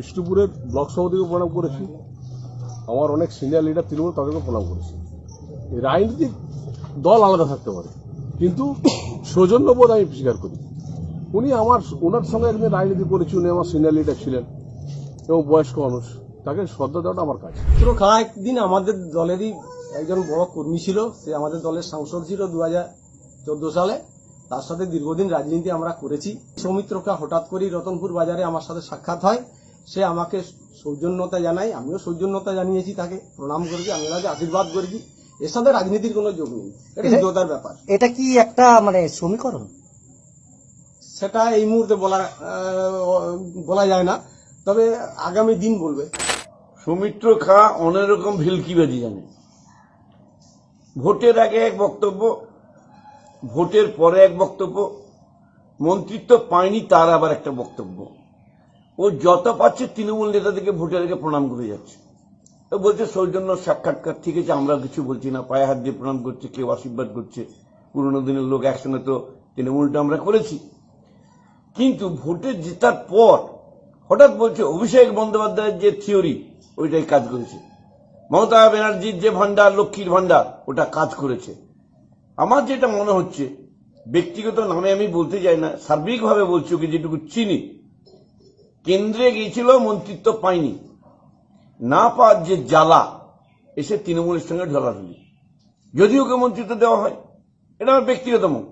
বিষ্ণুপুরের ব্লক সভাপতিকে প্রণাম করেছি। আমার অনেক সিনিয়র লিডার তৃণমূল তাদেরকে প্রণাম করেছি। রাজনৈতিক দল আলাদা থাকতে পারে, কিন্তু সৌজন্যবোধ আমি স্বীকার করি। উনি আমার, ওনার সঙ্গে একদিন রাজনীতি করেছি, উনি আমার সিনিয়র লিডার ছিলেন, এবং বয়স্ক মানুষ, তাকে শ্রদ্ধা দেওয়াটা আমার কাজ। খা একদিন আমাদের দলেরই একজন বড় কর্মী ছিল, সে আমাদের দলের সাংসদ ছিল দু চোদ্দ সালে। তার সাথে দীর্ঘদিন রাজনীতি আমরা করেছি। সৌমিত্রকা হঠাৎ করেই রতনপুর বাজারে আমার সাথে সাক্ষাৎ হয়। সে আমাকে সৌজন্যতা জানায় আমিও সৌজন্যতা জানিয়েছি তাকে প্রণাম করেছি আমি ওনাকে আশীর্বাদ করেছি এর সাথে রাজনীতির কোনো যোগ নেই এটা হৃদয়তার ব্যাপার। এটা কি একটা মানে সমীকরণ? সেটা এই মুহূর্তে বলা বলা যায় না তবে আগামী দিন বলবে। সৌমিত্র খা অনেক রকম ভিলকিবাজি জানে। ভোটের আগে এক বক্তব্য ভোটের পরে এক বক্তব্য মন্ত্রিত্ব পায়নি তার আবার একটা বক্তব্য। ও যত পাচ্ছে তৃণমূল নেতাদেরকে ভোটের আগে প্রণাম করে যাচ্ছে। বলছে, সৌজন্য সাক্ষাৎকার, ঠিক আছে, আমরা কিছু বলছি না। পায়ে হাত দিয়ে প্রণাম করছে, কেউ আশীর্বাদ করছে। পুরোনো দিনের লোক একসঙ্গে তো তৃণমূলটা আমরা করেছি। কিন্তু ভোটে জেতার পর হঠাৎ বলছে, অভিষেক বন্দ্যোপাধ্যায়ের যে থিওরি, ওইটাই কাজ করেছে। মমতা ব্যানার্জির যে ভান্ডার লক্ষ্মীর ভান্ডার ওটা কাজ করেছে। আমার যেটা মনে হচ্ছে, ব্যক্তিগত নামে আমি বলতে চাই না, সার্বিকভাবে বলছি ওকে যেটুকু চিনি কেন্দ্রে গিয়েছিল, মন্ত্রিত্ব পায়নি। না পাওয়ার যে জ্বালা, এসে তৃণমূলের সঙ্গে ঢলাঢলি। যদি ওকে মন্ত্রিত্ব দেওয়া হয়, এটা আমার ব্যক্তিগত মত।